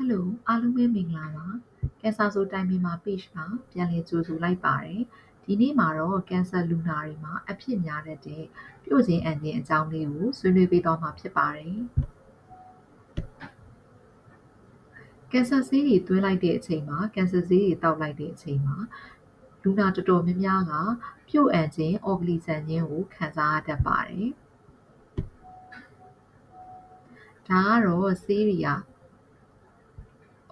ဟယ်လိုအားလုံးပဲမင်္ဂလာပါကင်ဆာဆိုတိုင်ပင်မှာ page မှာ ပြန်လည်ကြိုဆိုလိုက်ပါတယ်ဒီနေ့မှာတော့ကင်ဆာလူနာတွေမှာ အဖြစ်များတတ်တဲ့ ပြုတ်ခြင်းအန်ခြင်းအကြောင်းလေးကို ဆွေးနွေးပေးသွားမှာဖြစ်ပါတယ်ကင်ဆာဆေးတွေသွင်းလိုက်တဲ့အချိန်မှာကင်ဆာဆေးတွေတောက်လိုက်တဲ့အချိန်မှာ လူနာတော်တော်များများက ပြုတ်အန်ခြင်းအော်ဂလီဆန်ခြင်းကို ခံစားရတတ်ပါတယ်ဒါကတော့ဆေးတွေက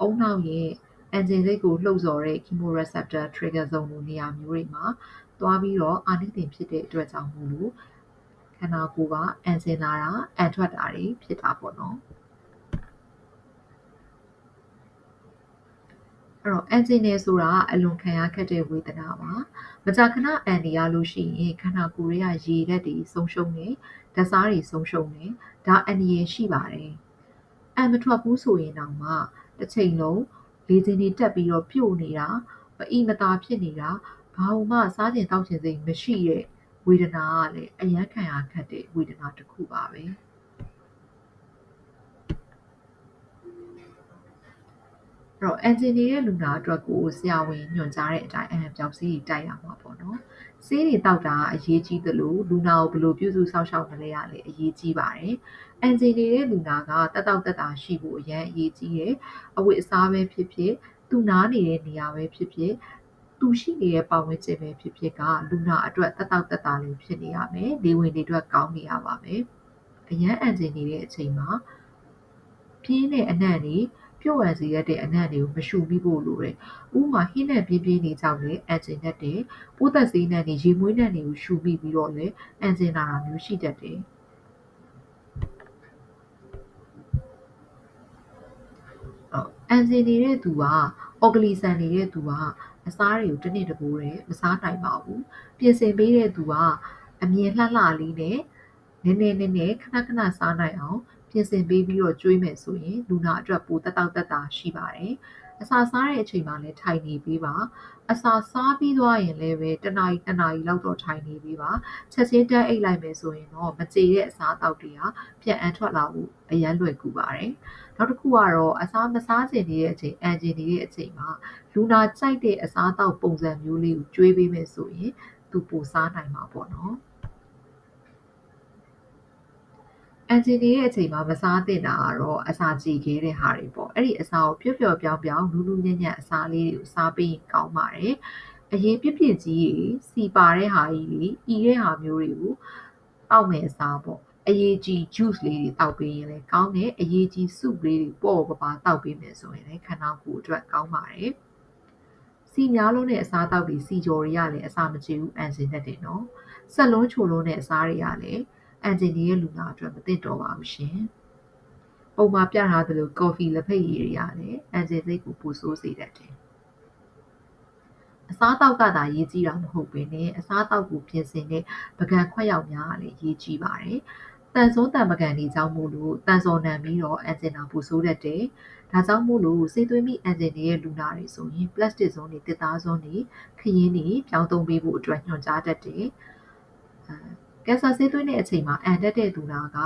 အုံနောက်ရဲ့အန်ဂျင်စိတ်ကိုလှုပ်ဆော်တဲ့ chemoreceptor trigger zone လိုနေရာမျိုးတွေမှာသွားပြီးတော့အာနိသင်ဖြစ်တဲ့အတွက်ကြောင့်မို့လို့ခန္ဓာကိုယ်ကအန်ဆင်လာတာအန်ထွက်တာတွေဖြစ်တာပေါ့နော်အဲ့တော့အန်ဂျင်နယ်ဆိုတာအလွန်ခံရခက်တဲ့ဝေဒနာပါမကြာခဏအန်နေရလို့ရှိရင်ခန္ဓာကိုယ်ရဲ့ရေဓာတ်တွေဆုံးရှုံးတယ်ဓာတ်စားတွေဆုံးရှုံးတယ်ဒါအန်ရည်ရှိပါတယ်အန်မထွက်ဘူးဆိုရင်တောင်မှ တစ်ချိန်လုံးလေကျင်တွေတက်ပြီးတော့ပြို့နေတာမအီမသာဖြစ်နေတာဘာလို့မှစားကျင်တောက်ကျင်စိတ်မရှိတဲ့ဝေဒနာကလည်းအယမ်းခံရခက်တဲ့ဝေဒနာတစ်ခုပါပဲ အဲ့တော့ engine ရဲ့လူနာအတွက်ကိုဆရာဝန်ညွှန်ကြားတဲ့အတိုင်းအဟံပြောက်ဆေးတွေတိုက်ရမှာပေါ့နော်ဆေးတွေတောက်တာအရေးကြီးသလိုလူနာကိုဘယ်လိုပြုစုစောင့်ရှောက်မလဲရလဲအရေးကြီးပါတယ်။အန်ဂျီနေတဲ့လူနာကတက်တောက်တက်တာရှိဖို့အရန်အရေးကြီးတယ်။အဝတ်အစားပဲဖြစ်ဖြစ်သူနားနေတဲ့နေရာပဲဖြစ်ဖြစ်သူရှိနေတဲ့ပတ်ဝန်းကျင်ပဲဖြစ်ဖြစ်ကလူနာအတွက်တက်တောက်တက်တာလေးဖြစ်နေရမယ်။လေဝင်တွေအတွက်ကောင်းနေရပါမယ်။အရန်အန်ဂျီနေတဲ့အချိန်မှာပြင်းတဲ့အနံ့တွေ ပြုတ်ဝံစေရတဲ့အနံ့တွေကိုမရှုမိဖို့လိုတယ်။ဥပမာဟင်းနဲ့ပြင်းပြင်းနေကြောင့်လည်းအန်ဂျင်နဲ့တဲ့ပိုးသက်ဆေးနဲ့နေရေမွေးနဲ့တွေကိုရှုမိပြီးတော့လည်းအန်ဂျင်လာတာမျိုးရှိတတ်တယ်။အန်ဂျင်နေတဲ့သူကအော်ဂလီဆန်နေတဲ့သူကအစားတွေကိုတစ်နှစ်တပိုးတယ်မစားနိုင်ပါဘူး။ပြင်ဆင်ပေးတဲ့သူကအမြင်လှလှလေးနဲ့နည်းနည်းနည်းနည်းခဏခဏစားနိုင်အောင် ပြင်ဆင်ပေးပြီးတော့ကျွေးမယ်ဆိုရင်လူနာအတွက်ပိုတက်တောက်တက်တာရှိပါတယ်။အစာစားတဲ့အချိန်မှာလည်းထိုင်နေပေးပါ။အစာစားပြီးသွားရင်လည်းပဲတစ်နာရီတစ်နာရီလောက်တော့ထိုင်နေပေးပါ။ချက်ချင်းတက်အိတ်လိုက်မယ်ဆိုရင်တော့မကြေတဲ့အစာအသောက်တွေကပြတ်အန်ထွက်လာဖို့အရန်လွယ်ကူပါတယ်။နောက်တစ်ခုကတော့အစာမစားချင်နေတဲ့အချိန်အန်ချင်နေတဲ့အချိန်မှာလူနာကြိုက်တဲ့အစာအသောက်ပုံစံမျိုးလေးကိုကျွေးပေးမယ်ဆိုရင်သူပိုစားနိုင်မှာပေါ့နော်။ အန်ဂျင်နေရဲ့အချိန်မှာမစားသင့်တာကတော့အစာကြေခဲတဲ့ဟာတွေပေါ့အဲ့ဒီအစာကိုပျော့ပျော့ပြောင်းပြောင်းနူးနူးညံ့ညံ့အစာလေးတွေကိုစားပေးရင်ကောင်းပါတယ်အရင်ပြပြကြီးတွေစီပါတဲ့ဟာကြီးတွေဤတဲ့ဟာမျိုးတွေကိုတောက်မယ်အစားပေါ့အရေးကြီး juice လေးတွေတောက်ပေးရင်လည်းကောင်းတယ်အရေးကြီး soup လေးတွေပေါ့ပပါတောက်ပေးမယ်ဆိုရင်လည်းခန္ဓာကိုယ်အတွက်ကောင်းပါတယ်စီများလုံးတဲ့အစားတောက်တွေစီကြော်တွေကလည်းအစာမကြေဘူးအန်စင်တတ်တယ်နော်ဆက်လုံးချိုလုံးတဲ့အစားတွေကလည်း အန်ဂျင်နီရဲ့လူနာအတွက်မသင့်တော်ပါဘူးရှင်။ပုံမှာပြထားသလိုကော်ဖီလက်ဖက်ရည်တွေကလည်းအန်ဂျင်စိတ်ကိုပူဆိုးစေတတ်တယ်။အစားအသောက်ကသာရေးကြီးတာမဟုတ်ဘဲနဲ့အစားအသောက်ကိုပြင်ဆင်တဲ့ပကံခွက်ရောက်များကလည်းရေးကြီးပါတယ်။တန်ဆိုးတန်ပကံတွေကြောင့်မို့လို့တန်စော်နံပြီးတော့အန်ဂျင်နာပူဆိုးတတ်တယ်။ဒါကြောင့်မို့လို့စေသွေးမိအန်ဂျင်တွေရဲ့လူနာတွေဆိုရင်ပလတ်စတစ်ဇုံးတွေတစ်သားဇုံးတွေခရင်းတွေပြောင်းသုံးပေးဖို့အတွက်ညွှန်ကြားတတ်တယ်။ ကင်ဆာဆေးသွင်းတဲ့အချိန်မှာအန်တက်တဲ့သူနာက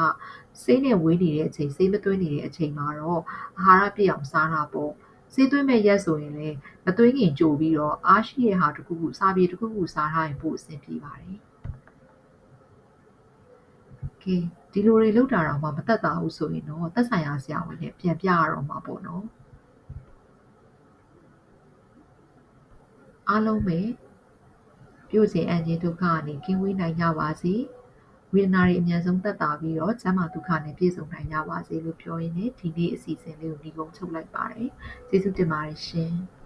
ဆေးနဲ့ဝေးနေတဲ့အချိန်ဆေးမသွင်းနေတဲ့အချိန်မှာတော့အာဟာရပြည့်အောင်စားတာပေါ့ဆေးသွင်းမဲ့ရက်ဆိုရင်လည်းမသွင်းခင်ကြိုပြီးတော့အားရှိတဲ့ဟာတစ်ခုခုစားပြီးတစ်ခုခုစားထားရင်ပိုအဆင်ပြေပါတယ်ကဲဒီလိုတွေလောက်တာတော့မှမသက်သာဘူးဆိုရင်တော့သက်ဆိုင်ရာဆရာဝန်နဲ့ပြန်ပြရတော့မှာပေါ့နော်အားလုံးပဲ ပြုစဉ်အန်ဂျင်ဒုက္ခကနေကင်းဝေးနိုင်ကြပါစေဝေဒနာတွေအမြန်ဆုံးသက်သာပြီးတော့ကျန်းမာဒုက္ခနဲ့ပြည့်စုံနိုင်ကြပါစေလို့ပြောရင်းနဲ့ဒီနေ့အစီအစဉ်လေးကိုဒီကုန်းချုပ်လိုက်ပါတယ်ကျေးဇူးတင်ပါတယ်ရှင်။